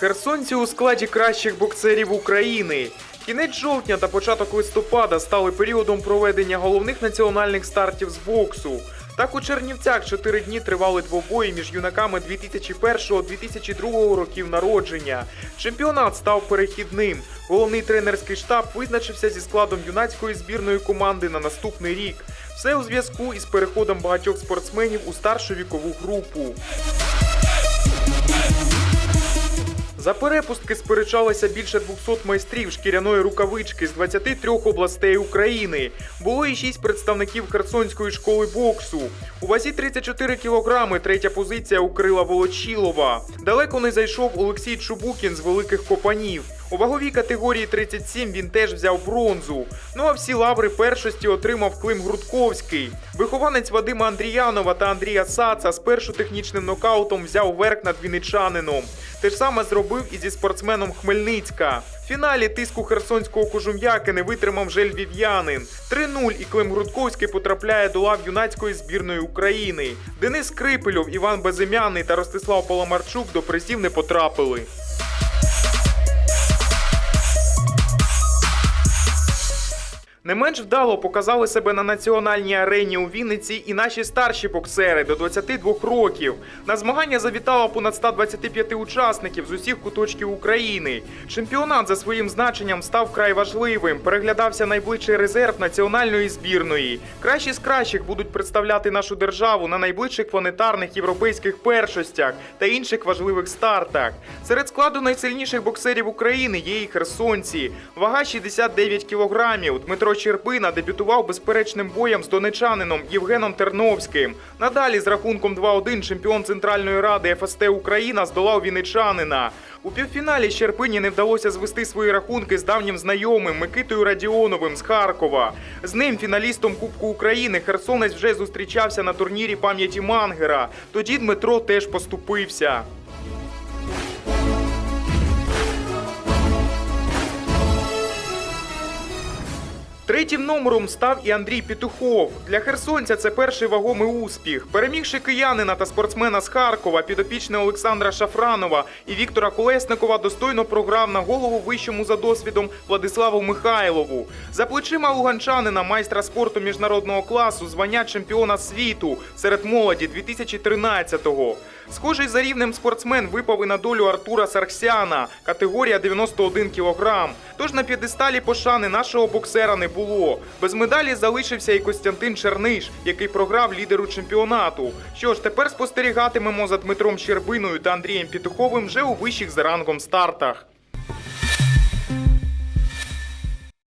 Херсонці у складі кращих боксерів України. Кінець жовтня та початок листопада стали періодом проведення головних національних стартів з боксу. Так у Чернівцях чотири дні тривали двобої між юнаками 2001-2002 років народження. Чемпіонат став перехідним. Головний тренерський штаб визначився зі складом юнацької збірної команди на наступний рік. Все у зв'язку із переходом багатьох спортсменів у старшу вікову групу. За перепустки сперечалося більше 200 майстрів шкіряної рукавички з 23 областей України. Було і 6 представників Херсонської школи боксу. У вазі 34 кілограми третя позиція у Крила Волочілова. Далеко не зайшов Олексій Чубукін з великих копанів. У ваговій категорії 37 він теж взяв бронзу. Ну а всі лаври першості отримав Клим Грудковський. Вихованець Вадима Андріянова та Андрія Саца спершу технічним нокаутом взяв верх над вінничанином. Те ж саме зробив і зі спортсменом Хмельницька. В фіналі тиску херсонського кожум'яки не витримав Жель Вів'янин. 3-0 і Клим Грудковський потрапляє до лав юнацької збірної України. Денис Крипельов, Іван Безимяний та Ростислав Паламарчук до призів не потрапили. Не менш вдало показали себе на національній арені у Вінниці і наші старші боксери до 22 років. На змагання завітало понад 125 учасників з усіх куточків України. Чемпіонат за своїм значенням став вкрай важливим. Переглядався найближчий резерв національної збірної. Кращі з кращих будуть представляти нашу державу на найближчих планетарних європейських першостях та інших важливих стартах. Серед складу найсильніших боксерів України є і херсонці. Вага 69 кілограмів. Дмитро Щербина дебютував безперечним боєм з донечанином Євгеном Терновським. Надалі з рахунком 2-1 чемпіон Центральної ради ФСТ Україна здолав вінничанина. У півфіналі Щербині не вдалося звести свої рахунки з давнім знайомим Микитою Радіоновим з Харкова. З ним, фіналістом Кубку України, Херсонець вже зустрічався на турнірі пам'яті Мангера. Тоді Дмитро теж поступився. Третім номером став і Андрій Петухов. Для херсонця це перший вагомий успіх. Перемігши киянина та спортсмена з Харкова, підопічне Олександра Шафранова і Віктора Колесникова достойно програв на голову вищому за досвідом Владиславу Михайлову. За плечима луганчанина, майстра спорту міжнародного класу, звання чемпіона світу серед молоді 2013-го. Схожий за рівнем спортсмен випав і на долю Артура Сарксяна, категорія 91 кг. Тож на п'єдесталі пошани нашого боксера не було. Без медалі залишився і Костянтин Черниш, який програв лідеру чемпіонату. Що ж, тепер спостерігатимемо за Дмитром Щербиною та Андрієм Петуховим вже у вищих за рангом стартах.